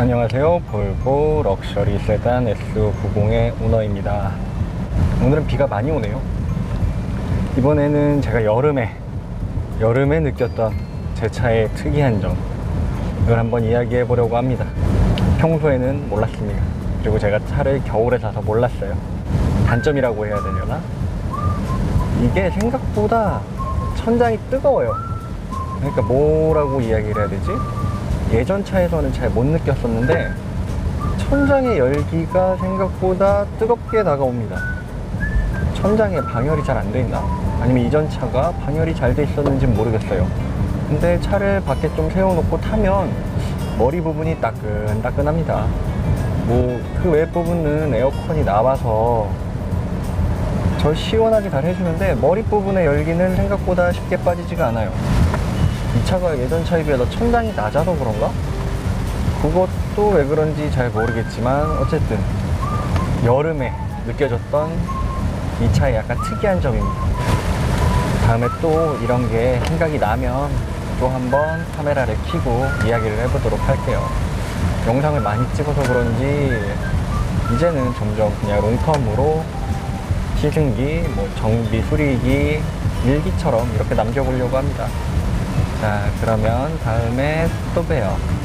안녕하세요. 볼보 럭셔리 세단 S90의 오너입니다. 오늘은 비가 많이 오네요. 이번에는 제가 여름에, 여름에 느꼈던 제 차의 특이한 점, 이걸 한번 이야기해 보려고 합니다. 평소에는 몰랐습니다. 그리고 제가 차를 겨울에 사서 몰랐어요. 단점이라고 해야 되려나? 이게 생각보다 천장이 뜨거워요. 그러니까 뭐라고 이야기를 해야 되지? 예전 차에서는 잘 못 느꼈었는데 천장의 열기가 생각보다 뜨겁게 다가옵니다. 천장에 방열이 잘 안 돼 있나? 아니면 이전 차가 방열이 잘 돼 있었는지 모르겠어요. 근데 차를 밖에 좀 세워놓고 타면 머리 부분이 따끈따끈합니다. 뭐 그 외 부분은 에어컨이 나와서 저 시원하게 잘 해주는데 머리 부분의 열기는 생각보다 쉽게 빠지지가 않아요. 이 차가 예전 차에 비해서 천장이 낮아서 그런가? 그것도 왜 그런지 잘 모르겠지만 어쨌든 여름에 느껴졌던 이 차의 약간 특이한 점입니다. 다음에 또 이런 게 생각이 나면 또 한번 카메라를 켜고 이야기를 해보도록 할게요. 영상을 많이 찍어서 그런지 이제는 점점 그냥 롱텀으로 시승기, 뭐 정비 수리기, 일기처럼 이렇게 남겨보려고 합니다. 자, 그러면 다음에 또 봬요.